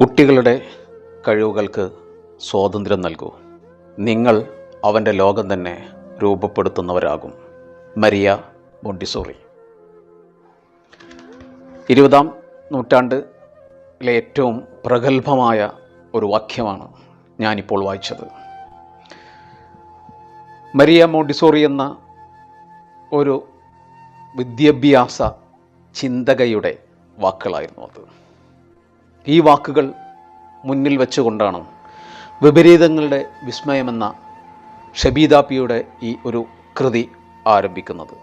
കുട്ടികളുടെ കഴിവുകൾക്ക് സ്വാതന്ത്ര്യം നൽകൂ. നിങ്ങൾ അവന്റെ ലോകം തന്നെ രൂപപ്പെടുത്തുന്നവരാകും. മരിയ മൊണ്ടിസോറി. ഇരുപതാം നൂറ്റാണ്ടിലെ ഏറ്റവും പ്രഗത്ഭമായ ഒരു വാക്യമാണ് ഞാനിപ്പോൾ വായിച്ചത്. മരിയ മോണ്ടിസോറി എന്ന ഒരു വിദ്യാഭ്യാസ ചിന്തകയുടെ വാക്കുകളായിരുന്നു അത്. ഈ വാക്കുകൾ മുന്നിൽ വെച്ചുകൊണ്ടാണ് വിപരീതങ്ങളുടെ വിസ്മയമെന്ന ഷബീദാപ്പിയുടെ ഈ ഒരു കൃതി ആരംഭിക്കുന്നത്.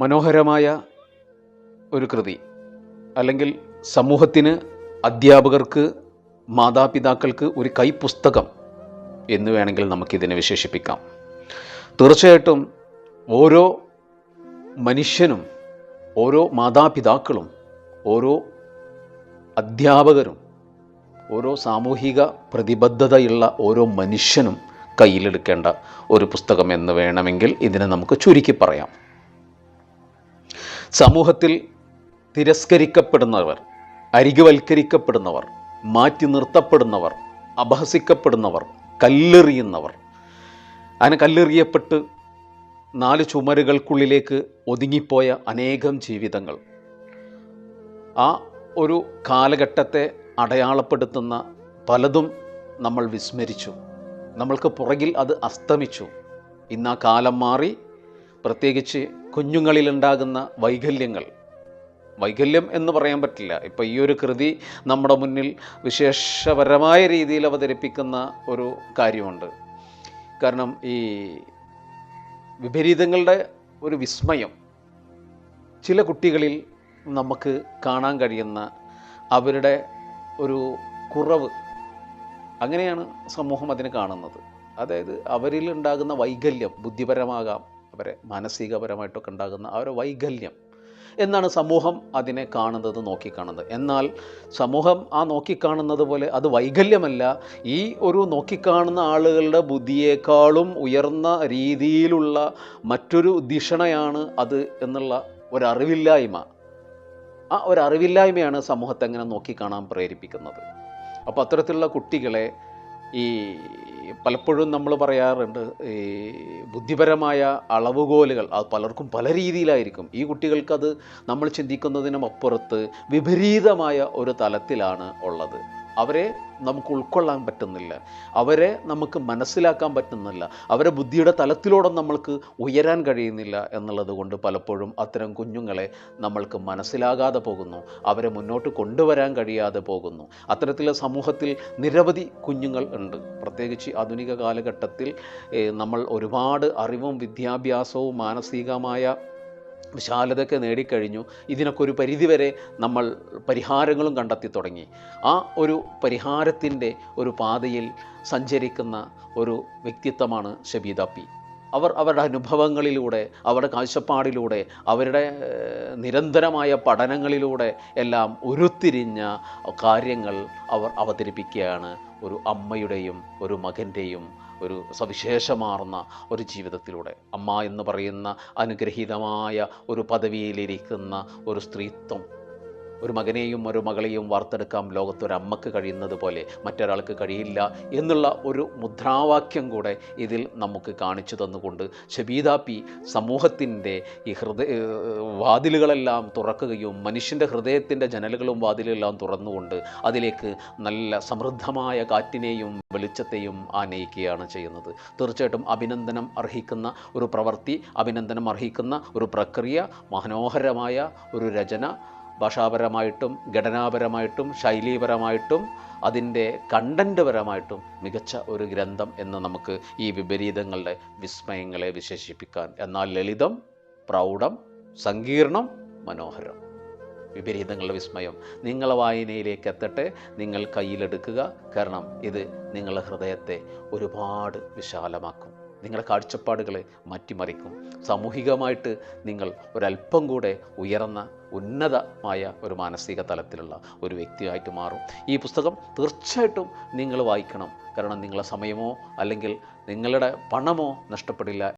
മനോഹരമായ ഒരു കൃതി. അല്ലെങ്കിൽ സമൂഹത്തിന് അധ്യാപകർക്ക് മാതാപിതാക്കൾക്ക് ഒരു കൈപ്പുസ്തകം എന്ന് വേണമെങ്കിൽ നമുക്കിതിനെ വിശേഷിപ്പിക്കാം. തീർച്ചയായിട്ടും ഓരോ മനുഷ്യനും ഓരോ മാതാപിതാക്കളും ഓരോ അധ്യാപകരും ഓരോ സാമൂഹിക പ്രതിബദ്ധതയുള്ള ഓരോ മനുഷ്യനും കയ്യിലെടുക്കേണ്ട ഒരു പുസ്തകം എന്ന് വേണമെങ്കിൽ ഇതിനെ നമുക്ക് ചുരുക്കി പറയാം. സമൂഹത്തിൽ തിരസ്കരിക്കപ്പെടുന്നവർ അരികുവൽക്കരിക്കപ്പെടുന്നവർ മാറ്റി നിർത്തപ്പെടുന്നവർ അപഹസിക്കപ്പെടുന്നവർ കല്ലെറിയുന്നവർ അങ്ങനെ കല്ലെറിയപ്പെട്ട് നാല് ചുമരുകൾക്കുള്ളിലേക്ക് ഒതുങ്ങിപ്പോയ അനേകം ജീവിതങ്ങൾ ആ ഒരു കാലഘട്ടത്തെ അടയാളപ്പെടുത്തുന്ന പലതും നമ്മൾ വിസ്മരിച്ചു. നമ്മൾക്ക് പുറകിൽ അത് അസ്തമിച്ചു. ഇന്ന് ആ കാലം മാറി പ്രത്യേകിച്ച് കുഞ്ഞുങ്ങളിലുണ്ടാകുന്ന വൈകല്യങ്ങൾ. വൈകല്യം എന്ന് പറയാൻ പറ്റില്ല. ഇപ്പോൾ ഈ ഒരു കൃതി നമ്മുടെ മുന്നിൽ വിശേഷപരമായ രീതിയിൽ അവതരിപ്പിക്കുന്ന ഒരു കാര്യമുണ്ട്. കാരണം ഈ വിപരീതങ്ങളുടെ ഒരു വിസ്മയം ചില കുട്ടികളിൽ നമുക്ക് കാണാൻ കഴിയുന്ന അവരുടെ ഒരു കുറവ് അങ്ങനെയാണ് സമൂഹം അതിനെ കാണുന്നത്. അതായത് അവരിൽ ഉണ്ടാകുന്ന വൈകല്യം ബുദ്ധിപരമാകാം അവരെ മാനസികപരമായിട്ടൊക്കെ ഉണ്ടാകുന്ന ആ ഒരു വൈകല്യം എന്നാണ് സമൂഹം അതിനെ കാണുന്നത് നോക്കിക്കാണുന്നത്. എന്നാൽ സമൂഹം ആ നോക്കിക്കാണുന്നത് പോലെ അത് വൈകല്യമല്ല. ഈ ഒരു നോക്കിക്കാണുന്ന ആളുകളുടെ ബുദ്ധിയേക്കാളും ഉയർന്ന രീതിയിലുള്ള മറ്റൊരു ദിഷണയാണ് അത് എന്നുള്ള ഒരറിവില്ലായ്മ ആ ഒരു അറിവില്ലായ്മയാണ് സമൂഹത്തെ അങ്ങനെ നോക്കിക്കാണാൻ പ്രേരിപ്പിക്കുന്നത്. അപ്പോൾ അത്തരത്തിലുള്ള കുട്ടികളെ ഈ പലപ്പോഴും നമ്മൾ പറയാറുണ്ട് ഈ ബുദ്ധിപരമായ അളവുകോലുകൾ അത് പലർക്കും പല രീതിയിലായിരിക്കും. ഈ കുട്ടികൾക്കത് നമ്മൾ ചിന്തിക്കുന്നതിനും അപ്പുറത്ത് വിപരീതമായ ഒരു തലത്തിലാണ് ഉള്ളത്. അവരെ നമുക്ക് ഉൾക്കൊള്ളാൻ പറ്റുന്നില്ല. അവരെ നമുക്ക് മനസ്സിലാക്കാൻ പറ്റുന്നില്ല. അവരെ ബുദ്ധിയുടെ തലത്തിലൂടെ നമ്മൾക്ക് ഉയരാൻ കഴിയുന്നില്ല എന്നുള്ളത് കൊണ്ട് പലപ്പോഴും അത്തരം കുഞ്ഞുങ്ങളെ നമ്മൾക്ക് മനസ്സിലാകാതെ പോകുന്നു. അവരെ മുന്നോട്ട് കൊണ്ടുവരാൻ കഴിയാതെ പോകുന്നു. അത്തരത്തിലെ സമൂഹത്തിൽ നിരവധി കുഞ്ഞുങ്ങൾ ഉണ്ട്. പ്രത്യേകിച്ച് ആധുനിക കാലഘട്ടത്തിൽ നമ്മൾ ഒരുപാട് അറിവും വിദ്യാഭ്യാസവും മാനസികമായ വിശാലതയൊക്കെ നേടിക്കഴിഞ്ഞു. ഇതിനൊക്കെ ഒരു പരിധിവരെ നമ്മൾ പരിഹാരങ്ങളും കണ്ടെത്തി തുടങ്ങി. ആ ഒരു പരിഹാരത്തിന്റെ ഒരു പാതയിൽ സഞ്ചരിക്കുന്ന ഒരു വ്യക്തിത്വമാണ് ഷബീദ പി. അവർ അവരുടെ അനുഭവങ്ങളിലൂടെ അവരുടെ കാഴ്ചപ്പാടിലൂടെ അവരുടെ നിരന്തരമായ പഠനങ്ങളിലൂടെ എല്ലാം ഉരുത്തിരിഞ്ഞ കാര്യങ്ങൾ അവർ അവതരിപ്പിക്കുകയാണ് ഒരു അമ്മയുടെയും ഒരു മകന്റെയും ഒരു സവിശേഷമാർന്ന ഒരു ജീവിതത്തിലൂടെ. അമ്മ എന്ന് പറയുന്ന അനുഗ്രഹീതമായ ഒരു പദവിയിലിരിക്കുന്ന ഒരു സ്ത്രീത്വം ഒരു മകനെയും ഒരു മകളെയും വാർത്തെടുക്കാം. ലോകത്തൊരമ്മക്ക് കഴിയുന്നത് പോലെ മറ്റൊരാൾക്ക് കഴിയില്ല എന്നുള്ള ഒരു മുദ്രാവാക്യം കൂടെ ഇതിൽ നമുക്ക് കാണിച്ചു തന്നുകൊണ്ട് ഷബീദ പി സമൂഹത്തിന്റെ ഈ ഹൃദയ വാതിലുകളെല്ലാം തുറക്കുകയും മനുഷ്യന്റെ ഹൃദയത്തിന്റെ ജനലുകളും വാതിലുകളെല്ലാം തുറന്നുകൊണ്ട് അതിലേക്ക് നല്ല സമൃദ്ധമായ കാറ്റിനെയും വെളിച്ചത്തെയും ആനയിക്കുകയാണ് ചെയ്യുന്നത്. തീർച്ചയായിട്ടും അഭിനന്ദനം അർഹിക്കുന്ന ഒരു പ്രവൃത്തി അഭിനന്ദനം അർഹിക്കുന്ന ഒരു പ്രക്രിയ മനോഹരമായ ഒരു രചന ഭാഷാപരമായിട്ടും ഘടനാപരമായിട്ടും ശൈലീപരമായിട്ടും അതിന്റെ കണ്ടന്റ് പരമായിട്ടും മികച്ച ഒരു ഗ്രന്ഥം എന്ന് നമുക്ക് ഈ വിപരീതങ്ങളുടെ വിസ്മയങ്ങളെ വിശേഷിപ്പിക്കാൻ. എന്നാൽ ലളിതം പ്രൗഢം സങ്കീർണം മനോഹരം. വിപരീതങ്ങളുടെ വിസ്മയം നിങ്ങളെ വായനയിലേക്ക് എത്തട്ടെ നിങ്ങൾ കയ്യിലെടുക്കുക. കാരണം ഇത് നിങ്ങളുടെ ഹൃദയത്തെ ഒരുപാട് വിശാലമാക്കും. നിങ്ങളുടെ കാഴ്ചപ്പാടുകളെ മാറ്റിമറിക്കും. സാമൂഹികമായിട്ട് നിങ്ങൾ ഒരല്പം കൂടെ ഉയർന്ന ഉന്നതമായ ഒരു മാനസിക തലത്തിലുള്ള ഒരു വ്യക്തിയായിട്ട് മാറും. ഈ പുസ്തകം തീർച്ചയായിട്ടും നിങ്ങൾ വായിക്കണം. കാരണം നിങ്ങളെ സമയമോ അല്ലെങ്കിൽ നിങ്ങളുടെ പണമോ നഷ്ടപ്പെടില്ല